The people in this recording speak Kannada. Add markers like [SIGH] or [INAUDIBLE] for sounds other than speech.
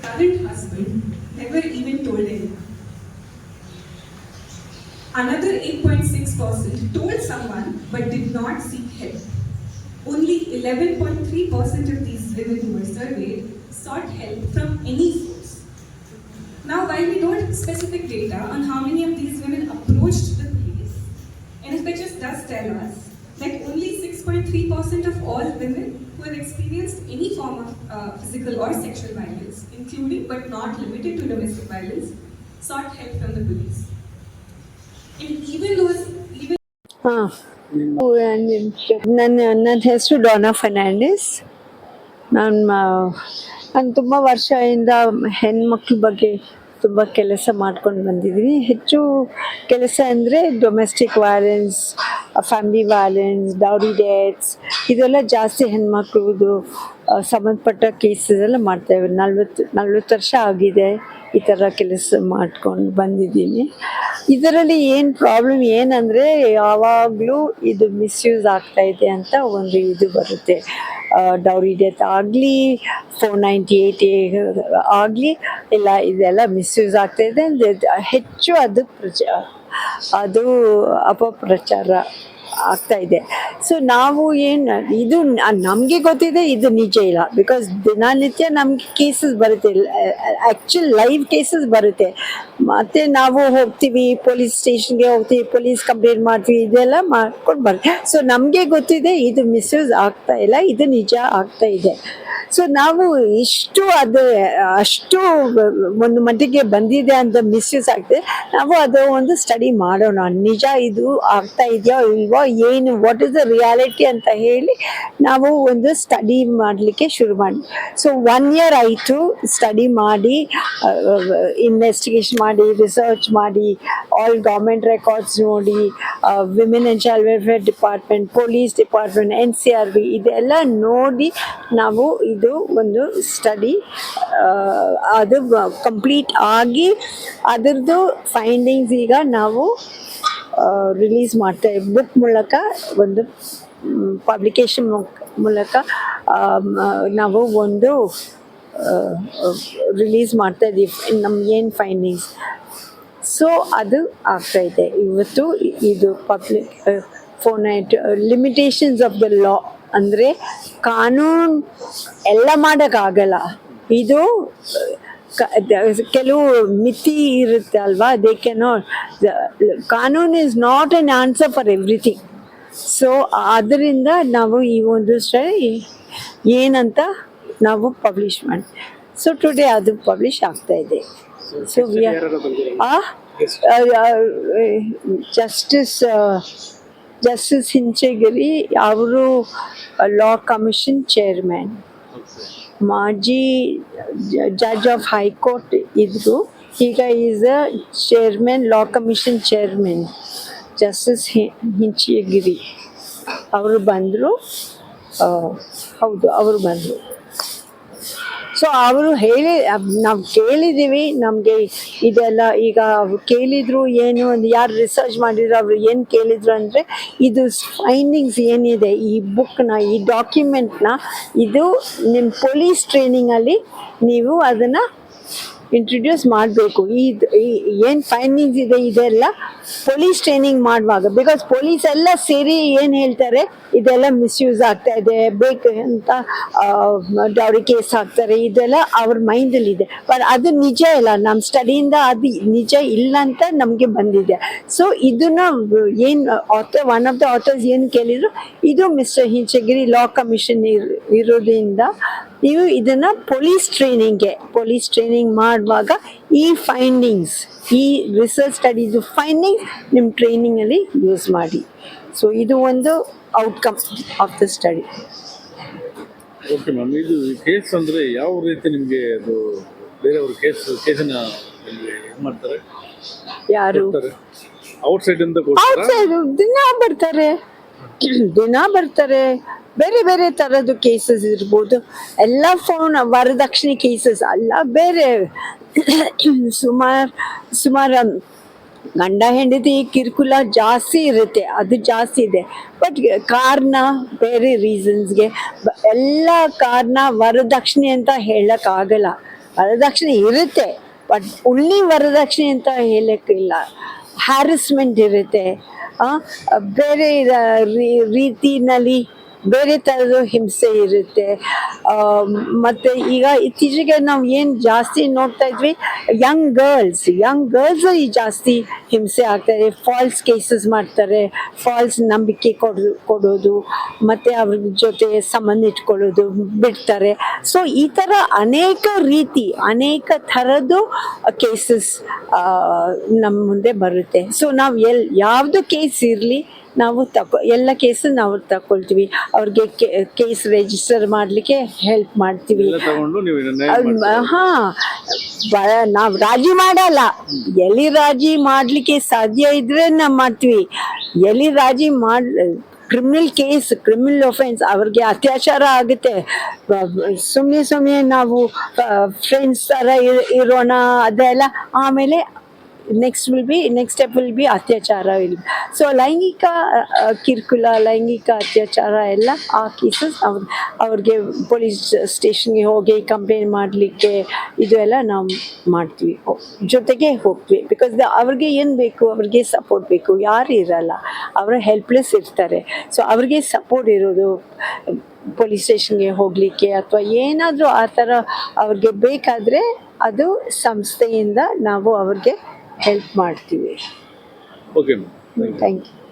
current husband never even told anyone. Another 8.6% told someone but did not seek help. Only 11.3% of these women who were surveyed sought help from any source. Now, while we don't have specific data on how many of these women NFHS does tell us that only 6.3% of all women who have experienced any form of uh, physical or sexual violence, including but not limited to domestic violence, sought help from the police. And even those, even ಹಾಂ ನನ್ನ ನನ್ನ ಹೆಸರು ಡಾನಾ ಫರ್ನಾಂಡಿಸ್ ನಾನು ನಾನು ತುಂಬ ವರ್ಷದಿಂದ ಹೆಣ್ಮಕ್ಳ ಬಗ್ಗೆ ತುಂಬ ಕೆಲಸ ಮಾಡ್ಕೊಂಡು ಬಂದಿದ್ದೀನಿ ಹೆಚ್ಚು ಕೆಲಸ ಅಂದರೆ domestic violence family violence dowry deaths ಇದೆಲ್ಲ ಜಾಸ್ತಿ ಹೆಣ್ಮಕ್ಳದು ಸಂಬಂಧಪಟ್ಟ ಕೇಸಸ್ ಎಲ್ಲ ಮಾಡ್ತೇವೆ ನಲ್ವತ್ತು ನಲ್ವತ್ತು ವರ್ಷ ಆಗಿದೆ ಈ ಥರ ಕೆಲಸ ಮಾಡ್ಕೊಂಡು ಬಂದಿದ್ದೀನಿ. ಇದರಲ್ಲಿ ಏನು ಪ್ರಾಬ್ಲಮ್ ಏನಂದರೆ ಯಾವಾಗಲೂ ಇದು ಮಿಸ್ಯೂಸ್ ಆಗ್ತಾ ಇದೆ ಅಂತ ಒಂದು ಇದು ಬರುತ್ತೆ. ಡೌರಿ ಡೆತ್ ಆಗಲಿ ಫೋರ್ ನೈಂಟಿ ಏಯ್ಟ್ ಆಗಲಿ, ಇಲ್ಲ, ಇದೆಲ್ಲ ಮಿಸ್ಯೂಸ್ ಆಗ್ತಾ ಇದೆ ಹೆಚ್ಚು ಅದು ಪ್ರಚ ಅದು ಅಪಪ್ರಚಾರ. ಆಗ್ತಾ ಇದೆ. ಸೊ ನಾವು ಏನು, ಇದು ನಮಗೆ ಗೊತ್ತಿದೆ, ಇದು ನಿಜ ಇಲ್ಲ. ಬಿಕಾಸ್ ದಿನನಿತ್ಯ ನಮಗೆ ಕೇಸಸ್ ಬರುತ್ತೆ. ಆ್ಯಕ್ಚುಲ್ ಲೈವ್ ಕೇಸಸ್ ಬರುತ್ತೆ. ಮತ್ತೆ ನಾವು ಹೋಗ್ತೀವಿ ಪೊಲೀಸ್ ಸ್ಟೇಷನ್ಗೆ ಹೋಗ್ತೀವಿ ಪೊಲೀಸ್ ಕಂಪ್ಲೇಂಟ್ ಮಾಡ್ತೀವಿ, ಇದೆಲ್ಲ ಮಾಡ್ಕೊಂಡು ಬರ್ತೀವಿ ಸೊ ನಮಗೆ ಗೊತ್ತಿದೆ, ಇದು ಮಿಸ್ಯೂಸ್ ಆಗ್ತಾ ಇಲ್ಲ, ಇದು ನಿಜ ಆಗ್ತಾ ಇದೆ. ಸೊ ನಾವು ಇಷ್ಟು ಅದು, ಅಷ್ಟು ಒಂದು ಮಟ್ಟಿಗೆ ಬಂದಿದೆ ಅಂತ ಮಿಸ್ಯೂಸ್ ಆಗ್ತದೆ. ನಾವು ಅದು ಒಂದು ಸ್ಟಡಿ ಮಾಡೋಣ. ನಿಜ ಇದು ಆಗ್ತಾ ಇದೆಯೋ ಇಲ್ವೋ ಏನು ವಾಟ್ ಇಸ್ ದ ರಿಯಾಲಿಟಿ ಅಂತ ಹೇಳಿ ನಾವು ಒಂದು ಸ್ಟಡಿ ಮಾಡಲಿಕ್ಕೆ ಶುರು ಮಾಡಿ ಸೊ ಒನ್ ಇಯರ್ ಆಯಿತು ಸ್ಟಡಿ ಮಾಡಿ ಇನ್ವೆಸ್ಟಿಗೇಷನ್ ಮಾಡಿ ರಿಸರ್ಚ್ ಮಾಡಿ ಆಲ್ ಗೌರ್ಮೆಂಟ್ ರೆಕಾರ್ಡ್ಸ್ ನೋಡಿ women and child welfare department police department N C R B ಇದೆಲ್ಲ ನೋಡಿ ನಾವು ಇದು ಒಂದು ಸ್ಟಡಿ ಅದು ಕಂಪ್ಲೀಟ್ ಆಗಿ ಅದರದ್ದು ಫೈಂಡಿಂಗ್ಸ್ ಈಗ ನಾವು ರಿಲೀಸ್ ಮಾಡ್ತಾ ಬುಕ್ ಮೂಲಕ ಒಂದು ಪಬ್ಲಿಕೇಶನ್ ಮೂಲಕ ನಾವು ಒಂದು ರಿಲೀಸ್ ಮಾಡ್ತಾ ಇದ್ದೀವಿ. ನಮ್ಗೆ ಏನು ಫೈಂಡಿಂಗ್ಸ್ ಸೊ ಅದು ಆಗ್ತಾ ಇದೆ. ಇವತ್ತು ಇದು public phone limitations of the law ಅಂದರೆ ಕಾನೂನು ಎಲ್ಲ ಮಾಡೋಕ್ಕಾಗಲ್ಲ. ಇದು ಕೆಲವು ಮಿತಿ ಇರುತ್ತೆ ಅಲ್ವಾ? ದೇ ಕೆನೋ ಕಾನೂನು is not an answer for everything so ಅದರಿಂದ ನಾವು ಈ ಒಂದು ಸ್ಟಡಿ ಏನಂತ ನಾವು ಪಬ್ಲಿಷ್ ಮಾಡಿ ಸೊ ಟುಡೇ ಅದು ಪಬ್ಲಿಷ್ ಆಗ್ತಾ ಇದೆ. ಸೊ ಜಸ್ಟಿಸ್ ಜಸ್ಟಿಸ್ ಹಿಂಚಗಿರಿ, ಅವರು ಲಾ ಕಮಿಷನ್ ಚೇರ್ಮನ್ ಮಾಜಿ ಜಡ್ಜ್ ಆಫ್ ಹೈಕೋರ್ಟ್ ಇದ್ರು ಈಗ is a chairman law commission chairman justice Hinchigeri ಅವರು ಬಂದರು ಹೌದು ಅವರು ಬಂದರು ಸೊ ಅವರು ಹೇಳಿ ನಾವು ಕೇಳಿದ್ದೀವಿ ನಮಗೆ ಇದೆಲ್ಲ ಈಗ ಕೇಳಿದ್ರು ಏನು ಯಾರು ರಿಸರ್ಚ್ ಮಾಡಿದ್ರು, ಅವರು ಏನು ಕೇಳಿದ್ರು ಅಂದರೆ, ಇದು ಫೈಂಡಿಂಗ್ಸ್ ಏನಿದೆ, ಈ ಬುಕ್ನ ಈ ಡಾಕ್ಯುಮೆಂಟ್ನ ಇದು ನಿಮ್ಮ ಪೊಲೀಸ್ ಟ್ರೈನಿಂಗಲ್ಲಿ ನೀವು ಅದನ್ನು ಇಂಟ್ರೊಡ್ಯೂಸ್ ಮಾಡಬೇಕು. ಈ ಏನು ಫೈಂಡಿಂಗ್ಸ್ ಇದೆ, ಇದೆಲ್ಲ ಪೊಲೀಸ್ ಟ್ರೈನಿಂಗ್ ಮಾಡುವಾಗ. ಬಿಕಾಸ್ ಪೊಲೀಸ್ ಎಲ್ಲ ಸೇರಿ ಏನು ಹೇಳ್ತಾರೆ, ಇದೆಲ್ಲ ಮಿಸ್ಯೂಸ್ ಆಗ್ತಾ ಇದೆ. ಬೇಕು ಅಂತ ಡೌರಿ ಕೇಸ್ ಹಾಕ್ತಾರೆ. ಇದೆಲ್ಲ ಅವ್ರ ಮೈಂಡಲ್ಲಿ ಇದೆ. ಬಟ್ ಅದು ನಿಜ ಇಲ್ಲ. ನಮ್ಮ ಸ್ಟಡಿಯಿಂದ ಅದು ನಿಜ ಇಲ್ಲ ಅಂತ ನಮಗೆ ಬಂದಿದೆ. ಸೊ ಇದನ್ನ ಏನು author one of the authors ಏನು ಕೇಳಿದ್ರು, ಇದು ಮಿಸ್ಟರ್ ಹಿಂಚಗಿರಿ ಲಾ ಕಮಿಷನ್ ಇರೋದ್ರಿಂದ ನೀವು ಇದನ್ನ ಪೊಲೀಸ್ ಟ್ರೈನಿಂಗ್ಗೆ ಪೊಲೀಸ್ ಟ್ರೈನಿಂಗ್ ಮಾಡುವಾಗ ಈ ಫೈಂಡಿಂಗ್ಸ್ ಈ ರಿಸರ್ಚ್ ಸ್ಟಡೀಸ್ ಫೈಂಡಿಂಗ್ಸ್ ನಿಮ್ಮ ಟ್ರೈನಿಂಗಲ್ಲಿ ಯೂಸ್ ಮಾಡಿ. ಸೊ ಇದು ಒಂದು outcome of the study okay ma'am ಇದು ಕೇಸ್ ಅಂದ್ರೆ ಯಾವ ರೀತಿ ನಿಮಗೆ ಅದು ಬೇರೆಯವರು ಕೇಸ್ ಕೇಸನ್ನ ಮಾಡ್ತಾರೆ? ಯಾರು? ಔಟ್ಸೈಡ್ ಇಂದ ಔಟ್ಸೈಡ್ ದಿನ ಬರ್ತಾರೆ. [CLEARS THROAT] ದಿನ ಬರ್ತಾರೆ, ಬೇರೆ ಬೇರೆ ಥರದ್ದು ಕೇಸಸ್ ಇರ್ಬೋದು. ಎಲ್ಲ ಫೋನ್ ವರದಕ್ಷಿಣೆ ಕೇಸಸ್ ಅಲ್ಲ, ಬೇರೆ. [CLEARS THROAT] ಸುಮಾರು ಸುಮಾರು ಗಂಡ ಹೆಂಡತಿ ಕಿರುಕುಳ ಜಾಸ್ತಿ ಇರುತ್ತೆ, ಅದು ಜಾಸ್ತಿ ಇದೆ. ಬಟ್ ಕಾರಣ ಬೇರೆ ರೀಸನ್ಸ್ಗೆ ಎಲ್ಲ ಕಾರಣ ವರದಕ್ಷಿಣೆ ಅಂತ ಹೇಳೋಕ್ಕಾಗಲ್ಲ. ವರದಕ್ಷಿಣೆ ಇರುತ್ತೆ ಬಟ್ ಉಳ್ಳಿ ವರದಕ್ಷಿಣೆ ಅಂತ ಹೇಳೋಕ್ಕಿಲ್ಲ. ಹ್ಯಾರಸ್ಮೆಂಟ್ ಇರುತ್ತೆ. ಬೇರೆ ರೀತಿನಲ್ಲಿ ಬೇರೆ ಥರದ ಹಿಂಸೆ ಇರುತ್ತೆ. ಮತ್ತೆ ಈಗ ಇತ್ತೀಚೆಗೆ ನಾವು ಏನು ಜಾಸ್ತಿ ನೋಡ್ತಾ ಇದ್ವಿ ಯಂಗ್ ಗರ್ಲ್ಸ್ ಯಂಗ್ ಗರ್ಲ್ಸ್ ಜಾಸ್ತಿ ಹಿಂಸೆ ಆಗ್ತಾರೆ. ಫಾಲ್ಸ್ ಕೇಸಸ್ ಮಾಡ್ತಾರೆ ಫಾಲ್ಸ್ ನಂಬಿಕೆ ಕೊಡೋದು ಕೊಡೋದು, ಮತ್ತು ಅವ್ರ ಜೊತೆ ಸಂಬಂಧ ಇಟ್ಕೊಳ್ಳೋದು, ಬಿಡ್ತಾರೆ. ಸೊ ಈ ಥರ ಅನೇಕ ರೀತಿ, ಅನೇಕ ಥರದ್ದು ಕೇಸಸ್ ನಮ್ಮ ಮುಂದೆ ಬರುತ್ತೆ. ಸೊ ನಾವು ಎಲ್, ಯಾವುದು ಕೇಸ್ ಇರಲಿ ನಾವು ತಗೊ ಎಲ್ಲ ಕೇಸು ನಾವು ತಗೊಳ್ತೀವಿ ಅವ್ರಿಗೆ ಕೇಸ್ ರಿಜಿಸ್ಟರ್ ಮಾಡಲಿಕ್ಕೆ ಹೆಲ್ಪ್ ಮಾಡ್ತೀವಿ? ಹಾ ನಾವು ರಾಜಿ ಮಾಡಲ್ಲ. ಎಲ್ಲಿ ರಾಜಿ ಮಾಡಲಿಕ್ಕೆ ಸಾಧ್ಯ ಇದ್ರೆ ನಾವು ಮಾಡ್ತೀವಿ. ಎಲ್ಲಿ ರಾಜಿ ಮಾಡ್ ಕ್ರಿಮಿನಲ್ ಕೇಸ್ ಕ್ರಿಮಿನಲ್ ಒಫೆನ್ಸ್ ಅವ್ರಿಗೆ ಅತ್ಯಾಚಾರ ಆಗುತ್ತೆ. ಸುಮ್ಮನೆ ಸುಮ್ಮನೆ ನಾವು ಫ್ರೆಂಡ್ಸ್ ಥರ ಇರ್- ಇರೋಣ ಅದೆಲ್ಲ. ಆಮೇಲೆ next will be next step will be ಅತ್ಯಾಚಾರ ವಿಲ್ ಸೊ ಲೈಂಗಿಕ ಕಿರುಕುಲ ಲೈಂಗಿಕ ಅತ್ಯಾಚಾರ ಎಲ್ಲ ಆ ಕೇಸಸ್ ಅವ್ರ, ಅವ್ರಿಗೆ ಪೊಲೀಸ್ ಸ್ಟೇಷನ್ಗೆ ಹೋಗಿ ಕಂಪ್ಲೇಂಟ್ ಮಾಡಲಿಕ್ಕೆ ಇದು ಎಲ್ಲ ನಾವು ಮಾಡ್ತೀವಿ. ಜೊತೆಗೆ ಹೋಗ್ತೀವಿ. ಬಿಕಾಸ್ ಅವ್ರಿಗೆ ಏನು ಬೇಕು, ಅವ್ರಿಗೆ ಸಪೋರ್ಟ್ ಬೇಕು. ಯಾರು ಇರಲ್ಲ. ಅವರು ಹೆಲ್ಪ್ಲೆಸ್ ಇರ್ತಾರೆ. ಸೊ ಅವ್ರಿಗೆ ಸಪೋರ್ಟ್ ಇರೋದು ಪೊಲೀಸ್ ಸ್ಟೇಷನ್ಗೆ ಹೋಗಲಿಕ್ಕೆ ಅಥವಾ ಏನಾದರೂ ಆ ಥರ ಅವ್ರಿಗೆ ಬೇಕಾದರೆ ಅದು ಸಂಸ್ಥೆಯಿಂದ ನಾವು ಅವ್ರಿಗೆ ಹೆಲ್ಪ್ ಮಾಡ್ತೀವಿ. Okay ma'am thank you